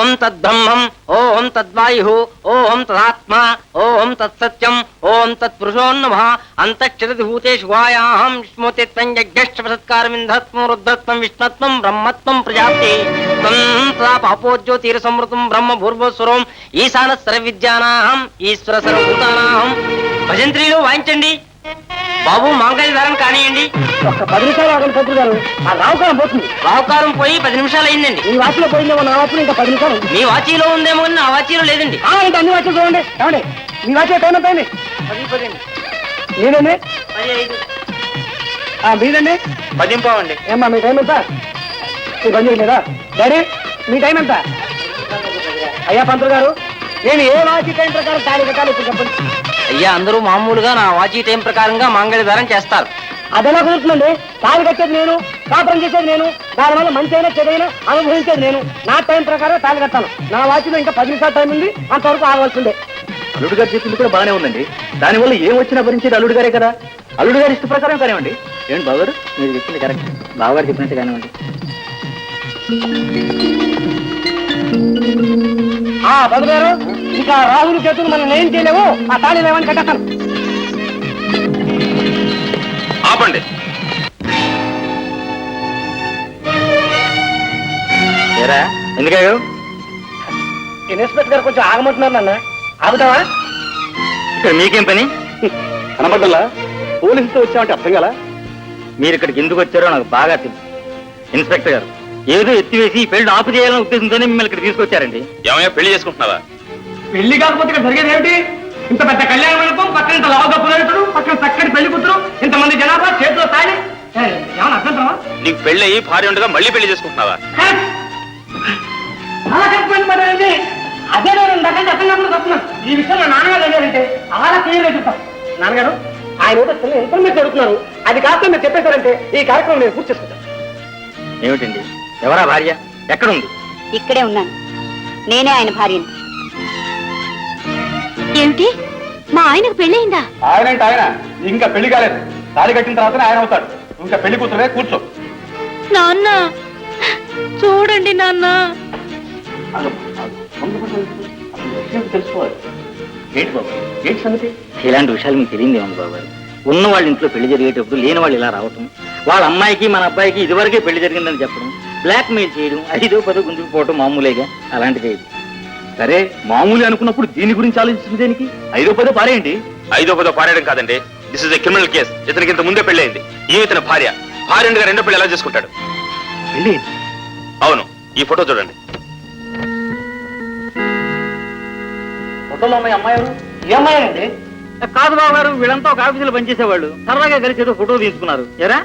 ఓం తద్బ్రహ్మం ఓం తద్వాయు ఓం తదాత్మ ఓం తత్సత్యం ఓం తత్పురుషోన్నమ. అంతక్షరతి వాయాహం గుహాయాహం స్మృతిత్వం యజ్ఞష్టసత్కారమింధత్వం రుద్రత్వం విష్ణత్వం బ్రహ్మత్వం ప్రజాప్తి. త్వం తదా పాపోజ్యోతిర బ్రహ్మ భూర్వస్వరం ఈశాన సర్వ విద్యానాహం ఈశ్వర సర్వభూతానాహం భజంత్రీలు వాయించండి. బాబు మాంగళ్య ధారణ కానియండి. ఒక్క పది నిమిషాలు ఆగండి పంతులు గారు. ఆ రావుకాలం పోతుంది. రావుకారం పోయి పది నిమిషాలు అయిందండి. ఈ వాచిలో పోయిందేమో నా వాచిలో ఇంకా పది నిమిషాలు ఉంది. మీ వాచీలో ఉందేమో కానీ నా వాచీలో లేదండి. ఇంకా అన్ని వాచ్లు చూడండి. ఏమండి మీ వాచ్ టైం ఎంత అయింది? పది పది ఐదు. ఆ, మీదండి? పదింపావండి ఏమ్మా మీ టైం ఎంత? మీ పని చేయలేదా డాడీ మీ టైం ఎంత? అయ్యా పంతులు గారు నేను ఏ వాచి టైం ప్రకారం కట్టాలి ఇప్పుడు చెప్పండి. అయ్యా అందరూ మామూలుగా నా వాచీ టైం ప్రకారంగా మాంగళ్య ధారణ చేస్తారు. అదెలా కుదురుతుందండి? తాళి కట్టేది నేను కాపురం చేసేది నేను దానివల్ల మంచి అయినా చెడైనా అనుభవించేది నేను. నా టైం ప్రకారం తాళి కట్టాను. నా వాచిలో ఇంకా పది నిమిషాలు టైం ఉంది అంతవరకు ఆగవలసిందే. అల్లుడు గారు చెప్పింది కూడా బాగానే ఉందండి. దానివల్ల ఏం వచ్చినా భరించేది అల్లుడు గారే కదా. అల్లుడు గారి ఇష్ట ప్రకారం కానివ్వండి. ఏంటి బావగారు? మీరు చెప్పింది కరెక్ట్. బావగారు చెప్పినట్టు కానివ్వండి. గారు ఇంకా రాహుల్ చేతులు మనం ఏం చేయలేవు ఆ తాళి లేవని కట్టేస్తాను. ఆపండి. ఏరా ఎందుకయ్యో ఇన్స్పెక్టర్ గారు కొంచెం ఆగమంటున్నారు నాన్న. ఆగుతావా? ఇక్కడ మీకేం పని? కనబడ్డలా? పోలీసుతో వచ్చామంటే అర్థం కదా మీరు ఇక్కడికి ఎందుకు వచ్చారో నాకు బాగా తెలుసు. ఇన్స్పెక్టర్ గారు ఏదో ఎత్తివేసి ఈ పెళ్ళి ఆపు చేయాలనే ఉద్దేశంతోనే మిమ్మల్ని ఇక్కడ తీసుకొచ్చారండి. ఏమయ్యా పెళ్ళి చేసుకుంటున్నావా? పెళ్ళి కాకపోతే ఇక్కడ జరిగేది ఏమిటి? ఇంత పెద్ద కళ్యాణ మండపం పక్కన ఇంత లావుగా పురోహితుడు పక్కన చక్కటి పెళ్ళి కూతురు ఇంతమంది జనాభా చేతిలో తాళి. ఏమన్నా అర్థం నీకు పెళ్ళి అయ్యి భార్య ఉండగా మళ్ళీ పెళ్ళి చేసుకుంటున్నావా? అలా చెప్పండి మరి అండి అదే నేను అర్థం కాకుండా చెప్తున్నాను ఈ విషయంలో నాన్నగారు అడిగారంటే అలా క్లియర్గా చెప్తాను నాన్నగారు ఆయన ఏదో చిన్న ఇన్ఫర్మేషన్ అడుగుతున్నారు అది కాస్త మీరు చెప్పేశారంటే ఈ కార్యక్రమం నేను పూర్తి చేసుకుంటాను ఏమిటండి? ఎవరా భార్య? ఎక్కడుంది? ఇక్కడే ఉన్నాను. నేనే ఆయన భార్యని. ఏమిటి? మా ఆయనకు పెళ్ళయిందా? ఆయన అంటే ఆయన. ఇంకా పెళ్ళి కాలేదు. తాళి కట్టిన తర్వాత ఆయన అవుతాడు. ఇంకా పెళ్ళి కూతురే కూర్చో. నాన్న చూడండి నాన్న. తెలుసుకోవాలి? ఏంటి బాబు? ఏంటి సంగతి? ఇలాంటి విషయాలు మీకు తెలియదే ఉంది బాబు ఉన్న వాళ్ళ ఇంట్లో పెళ్ళి జరిగేటప్పుడు లేని వాళ్ళు ఇలా రావటం వాళ్ళ అమ్మాయికి మన అబ్బాయికి ఇదివరకే పెళ్ళి జరిగిందని చెప్పడం బ్లాక్ మెయిల్ చేయడం ఐదో పదో గుంజుకుపోవటం మామూలేగా అలాంటిదే ఇది. సరే మామూలు అనుకున్నప్పుడు దీని గురించి ఆలోచిస్తుంది దేనికి? ఐదో పదో పారేయండి. ఐదో పదో పారేయడం కాదండి. This is a criminal case ఇతనికి ఇంత ముందే పెళ్ళి అయింది ఈమె ఇతని భార్య. భార్య ఉండగా రెండో పెళ్ళి ఎలా చేసుకుంటాడు? పెళ్ళి అవును. ఈ ఫోటో చూడండి. ఫోటోలో ఉన్నాయి అమ్మాయి ఎవరు? ఏ అమ్మాయి అండి కాదు బాబు గారు వీళ్ళంతా ఒక ఆఫీసులో పనిచేసేవాళ్ళు. సరదాగా కలిసి ఏదో ఫోటో తీసుకున్నారు. ఎరా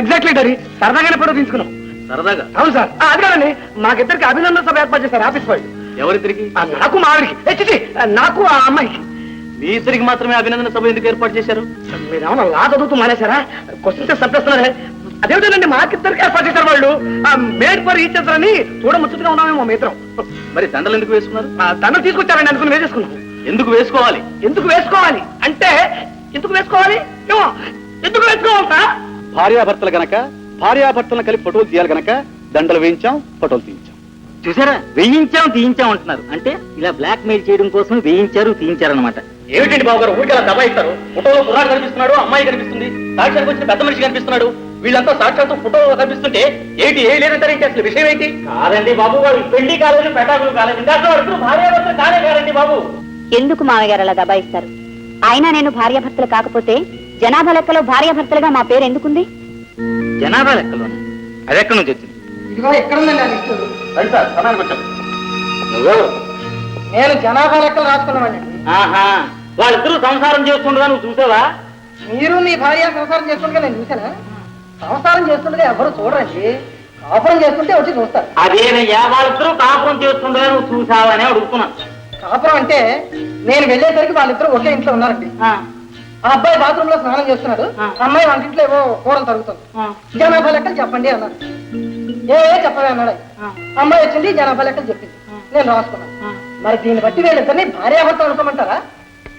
ఎగ్జాక్ట్లీ డాడీ. సరదాగానే ఫోటో తీసుకున్నాం. సరదాగా? అవును సార్. అది కాదండి. మాకిద్దరికి అభినందన సభ ఏర్పాటు చేశారు ఆఫీస్ వాళ్ళు. ఎవరిద్దరికి నాకు మా ఆవిడికి. నాకు ఆ అమ్మాయికి. మీ ఇద్దరికి మాత్రమే అభినందన సభ ఎందుకు ఏర్పాటు చేశారు? మీరేమన్నా లా చదువుతూ మానేశారా? క్వశ్చన్స్ చంపేస్తున్నారే. అదేమిటండి మాకిద్దరికి ఏర్పాటు చేశారు వాళ్ళు? మేడ్ ఫర్ ఈచ్ అదర్ అని చూడ ముచ్చటగా ఉన్నామేమో మీ ఇద్దరం మరి దండలు ఎందుకు వేసుకున్నారు? ఆ, దండలు తీసుకొచ్చారండి అనుకుని వేసేసుకున్నాం. ఎందుకు వేసుకోవాలి? ఎందుకు వేసుకోవాలి? అంటే ఎందుకు వేసుకోవాలి? ఏమో ఎందుకు వేసుకోవాలి భార్యాభర్తలు గనక భార్యాభర్తలను కలిపి ఫోటోలు తీయాలి గనక దండలు వేయించాం ఫోటోలు తీయించాం. చూసారా? వేయించాం తీయించాం అంటున్నారు. అంటే ఇలా బ్లాక్ మెయిల్ చేయడం కోసం వేయించారు తీయించారు అనమాట ఏమిటండి బాబు గారు? ఊరికి అలా దబాయిస్తారు. ఫోటోలో కుర్రాడు కనిపిస్తున్నాడు అమ్మాయి కనిపిస్తుంది. సాక్షాత్కి వచ్చిన పెద్ద మనిషి కనిపిస్తున్నాడు. వీళ్ళంతా సాక్షాత్తు ఫోటో కనిపిస్తుంటే ఏంటి ఏ లేదంటారు ఏంటి అసలు విషయం ఏంటి? కాదండి బాబు గారు పెళ్ళి కాలేదు పెటాకులు కాలేదు. అసలు భార్యాభర్తలు కాలే కాదండి బాబు. ఎందుకు మామయ్య గారు అలా దబాయిస్తారు? అయినా నేను భార్యాభర్తలు కాకపోతే జనాభా లెక్కలో భార్యాభర్తలుగా మా పేరు ఎందుకుంది? జనాభా లెక్కలోనే? అది ఎక్కడి నుంచి వచ్చింది? ఇదిగో ఎక్కడుందండి ఆ లిస్టు రండి సార్ సమయానికి వచ్చాం. నువ్వు నేను జనాభా లెక్కలు రాసుకున్నామండి ఆహా వాళ్ళిద్దరూ సంసారం చేస్తుండగా నువ్వు చూసావా? మీరు మీ భార్య సంసారం చేస్తుండగా నేను చూసానా సంసారం చేస్తుండగా ఎవరు చూడరండి? కాపురం చేస్తుంటే వచ్చి చూస్తారు. అదేనయ్యా వాళ్ళిద్దరూ కాపురం చేస్తుండగా నువ్వు చూసావా అని అడుగుతున్నాను. కాపురం అంటే నేను వెళ్ళేసరికి వాళ్ళిద్దరూ ఒకే ఇంట్లో ఉన్నారండి. ఆ. అబ్బాయి బాత్రూమ్లో స్నానం చేస్తున్నాడు. అమ్మాయి వంటింట్లో ఏవో కూరలు తరుగుతుంది. జనాభా లెక్కలు చెప్పండి అన్నారు. ఏ ఆయన. అమ్మాయి వచ్చింది జనాభా లెక్కలు చెప్పింది. నేను రాసుకున్నాను. మరి దీన్ని బట్టి వీళ్ళిద్దరిని భార్యాభర్త అనుకోమంటారా?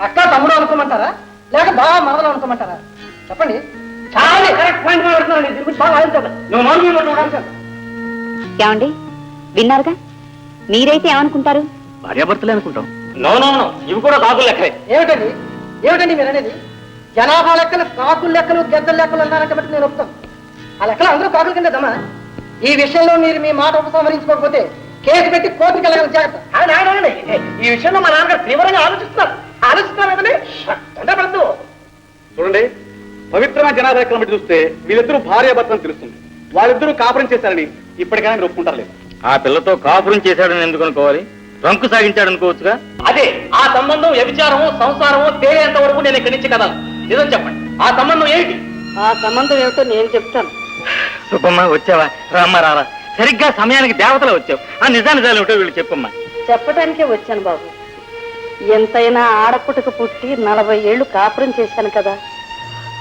అక్క తమ్ముడు అనుకోమంటారా? లేక బాగా మరదలు అనుకోమంటారా? చెప్పండి. చాలా కరెక్ట్ పాయింట్ మాట్లాడుతున్నాను. ఏమండి? విన్నారుగా? మీరైతే ఏమనుకుంటారు? భార్యాభర్తలే అనుకుంటాం. No no no. ఇవి కూడా కాకులు లెక్కలే. ఏమిటండి? ఏమిటండి మీరు అనేది? జనాభా లెక్కలు కాకుల లెక్కలు గెద్దల లెక్కలు అన్నారంటే బట్టి నేను ఒప్పుతాను ఆ లెక్కలు అందరూ కాకుల కింద దమ్మా ఈ విషయంలో మీరు మీ మాట ఉపసంహరించుకోకపోతే కేసు పెట్టి కోర్టుకి వెళ్ళగల జాగ్రత్త. ఈ విషయంలో మా నాన్నగారు తీవ్రంగా ఆలోచిస్తున్నారు. ఆలోచిస్తున్నారు కదండి తొందరపడద్దు చూడండి పవిత్రమైన జనాభా బట్టి చూస్తే వీళ్ళిద్దరూ భార్యాభర్తలు తెలుస్తుంది. వాళ్ళిద్దరూ కాపురం చేశారని ఇప్పటికైనా మీరు ఒప్పుకుంటారు లేదు. ఆ పిల్లతో కాపురం చేశాడని ఎందుకు అనుకోవాలి? రంకు సాగించాడు అనుకోవచ్చుగా అదే ఆ సంబంధం వ్యభిచారము సంసారము తేలేంత వరకు నేను ఇక్కడి నుంచి కదలను. నిజం చెప్పండి. ఆ సంబంధం ఏంటి ఆ సంబంధం ఏమిటో నేను చెప్తాను. సుబ్బమ్మ వచ్చావా? రామ్మ రారా. సరిగ్గా సమయానికి దేవతలు వచ్చావు. ఆ నిజా నిజాలు ఏమిటో వీళ్ళు చెప్పమ్మా. చెప్పడానికే వచ్చాను బాబు. ఎంతైనా ఆడపుటక పుట్టి నలభై ఏళ్ళు కాపురం చేశాను కదా.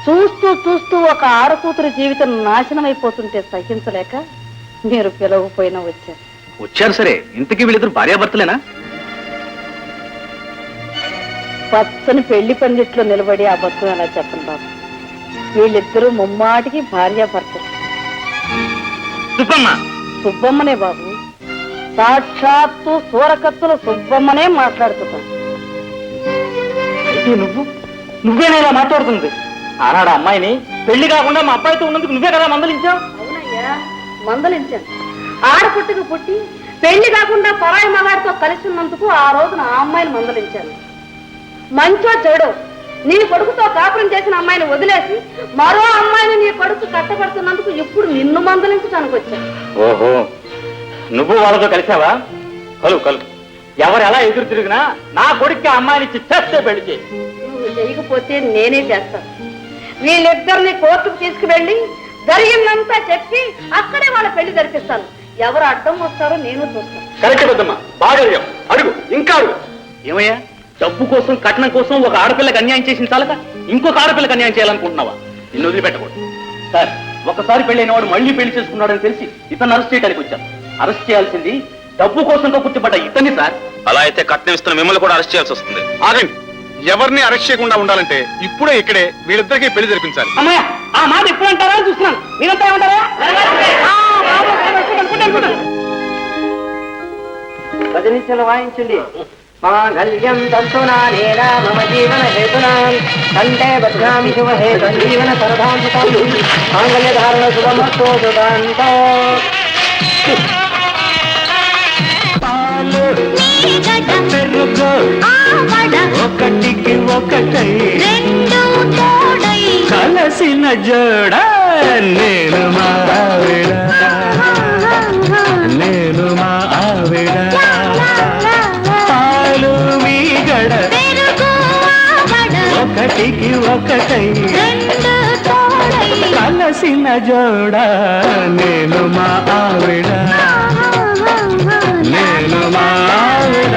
చూస్తూ చూస్తూ ఒక ఆడకూతురు జీవితం నాశనం అయిపోతుంటే సహించలేక మీరు పిలవపోయినా వచ్చారు వచ్చారు సరే. ఇంతకీ వీళ్ళిద్దరు భార్యాభర్తలేనా? పచ్చని పెళ్ళి పందిట్లో నిలబడి ఆ బతుకు అలా చెప్పను బాబు? వీళ్ళిద్దరూ ముమ్మాటికి భార్యాభర్తలు. సుబ్బమ్మ. సుబ్బమ్మనే బాబు. సాక్షాత్తు సూరకత్తుల సుబ్బమ్మనే మాట్లాడుతున్నాను అయితే నువ్వు? నువ్వేనా ఇలా మాట్లాడుతుంది? ఆనాడు అమ్మాయిని పెళ్ళి కాకుండా మా అబ్బాయితో ఉన్నందుకు నువ్వే కదా మందలించావు? అవునయ్యా మందలించాను. ఆడపుట్టుకు పుట్టి పెళ్ళి కాకుండా పరాయి మగాడితో కలిసి ఉన్నందుకు ఆ రోజున ఆ అమ్మాయిని మందలించాను. మంచో చెడో నీ కొడుకుతో కాపురం చేసిన అమ్మాయిని వదిలేసి మరో అమ్మాయిని నీ కొడుకు కట్టబడుతున్నందుకు ఇప్పుడు నిన్ను మందలించడానికి వచ్చాను. ఓహో నువ్వు వాళ్ళతో కలిసావా? కలు కలు. ఎవరు ఎలా ఎదురు తిరిగినా నా కొడుక్కి అమ్మాయిని ఇచ్చి చేస్తే పెళ్ళి చేయి. నువ్వు చేయకపోతే నేనే చేస్తాను. వీళ్ళిద్దరిని కోర్టుకు తీసుకువెళ్ళి జరిగిందంతా చెప్పి అక్కడే వాళ్ళ పెళ్ళి జరిపిస్తాను. ఎవరు అడ్డం వస్తారో నేను చూస్తాను. కరెక్ట్ వద్దమ్మా బాగా అడిగావు. అడుగు. ఇంకా అడుగు. ఏమయ్యా? డబ్బు కోసం కట్నం కోసం ఒక ఆడపిల్లకి అన్యాయం చేసిన చాలక ఇంకొక ఆడపిల్లకి అన్యాయం చేయాలనుకుంటున్నావా నిన్ను వదిలిపెట్టకూడదు సార్ ఒకసారి పెళ్ళైన వాడు మళ్ళీ పెళ్ళి చేసుకున్నాడని తెలిసి ఇతను అరెస్ట్ చేయడానికి వచ్చాను అరెస్ట్ చేయాల్సింది డబ్బు కోసం కుట్టిపడ్డ ఇతన్ని సార్ అలా అయితే కట్నం ఇస్తున్న మిమ్మల్ని కూడా అరెస్ట్ చేయాల్సి వస్తుంది ఆగండి ఎవరిని అరెస్ట్ చేయకుండా ఉండాలంటే ఇప్పుడే ఇక్కడే వీళ్ళిద్దరికీ పెళ్ళి జరిపించాలి అమ్మాయ ఆ మాట ఎప్పుడు అంటారా చూస్తున్నాను మీరంతా ఏమంటారా భజనించలు వాయించండి మాంగళ్యం తంతునానేనా మమ జీవన హేతునా కంటే బద్నామి శుభ హేతు జీవన సరదాంతం మాంగళ్య ధారణ శుభమస్తో శుభాంతో ఒకటికి ఒకటై కలసిన జోడ నేను మా ఒకటికి ఒకటై కలసిన జోడ నేను మా ఆవిడ. నేను మా ఆవిడ.